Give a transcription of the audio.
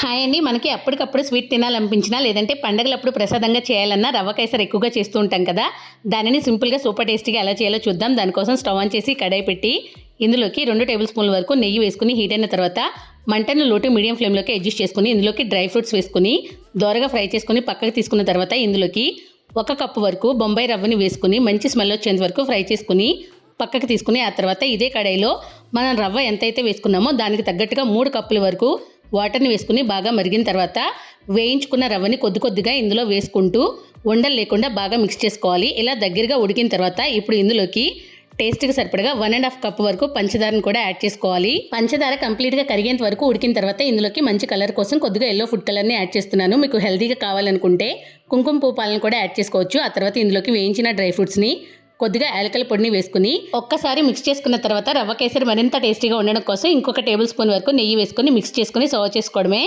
Hi అండి. మనకి అప్పటికప్పుడు స్వీట్ తినాలనిపించినా లేదంటే పండగలప్పుడు ప్రసాదంగా చేయాలన్నా రవ్వ కేసరి ఎక్కువగా చేస్తూ ఉంటాం కదా. దానిని సింపుల్గా సూపర్ టేస్టీగా ఎలా చేయాలో చూద్దాం. దానికోసం స్టవ్ ఆన్ చేసి కడాయి పెట్టి ఇందులోకి రెండు టేబుల్ స్పూన్ల వరకు నెయ్యి వేసుకుని హీట్ అయిన తర్వాత మంటను లోటు మీడియం ఫ్లేమ్లోకి అడ్జస్ట్ చేసుకుని ఇందులోకి డ్రై ఫ్రూట్స్ వేసుకుని దోరగా ఫ్రై చేసుకుని పక్కకి తీసుకున్న తర్వాత ఇందులోకి ఒక కప్పు వరకు బొంబాయి రవ్వని వేసుకుని మంచి స్మెల్ వచ్చేంత వరకు ఫ్రై చేసుకుని పక్కకు తీసుకుని ఆ తర్వాత ఇదే కడాయిలో మనం రవ్వ ఎంతైతే వేసుకున్నామో దానికి తగ్గట్టుగా మూడు కప్పుల వరకు వాటర్ని వేసుకుని బాగా మరిగిన తర్వాత వేయించుకున్న రవ్వని కొద్ది కొద్దిగా ఇందులో వేసుకుంటూ ఉండలు లేకుండా బాగా మిక్స్ చేసుకోవాలి. ఇలా దగ్గరగా ఉడికిన తర్వాత ఇప్పుడు ఇందులోకి టేస్ట్కి సరిపడగా వన్ అండ్ హాఫ్ కప్ వరకు పంచదారను కూడా యాడ్ చేసుకోవాలి. పంచదార కంప్లీట్గా కరిగేంత వరకు ఉడికిన తర్వాత ఇందులోకి మంచి కలర్ కోసం కొద్దిగా ఎల్లో ఫుడ్ కలర్ని యాడ్ చేస్తున్నాను. మీకు హెల్తీగా కావాలనుకుంటే కుంకుమ పువ్వు పాలను కూడా యాడ్ చేసుకోవచ్చు. ఆ తర్వాత ఇందులోకి వేయించిన డ్రై ఫ్రూట్స్ని కొద్దిగా యాలకల పొడిని వేసుకుని ఒక్కసారి మిక్స్ చేసుకున్న తర్వాత రవ్వ కేసరి మరింత టేస్టీగా ఉండడం కోసం ఇంకొక టేబుల్ స్పూన్ వరకు నెయ్యి వేసుకొని మిక్స్ చేసుకుని సర్వ్ చేసుకోవడమే.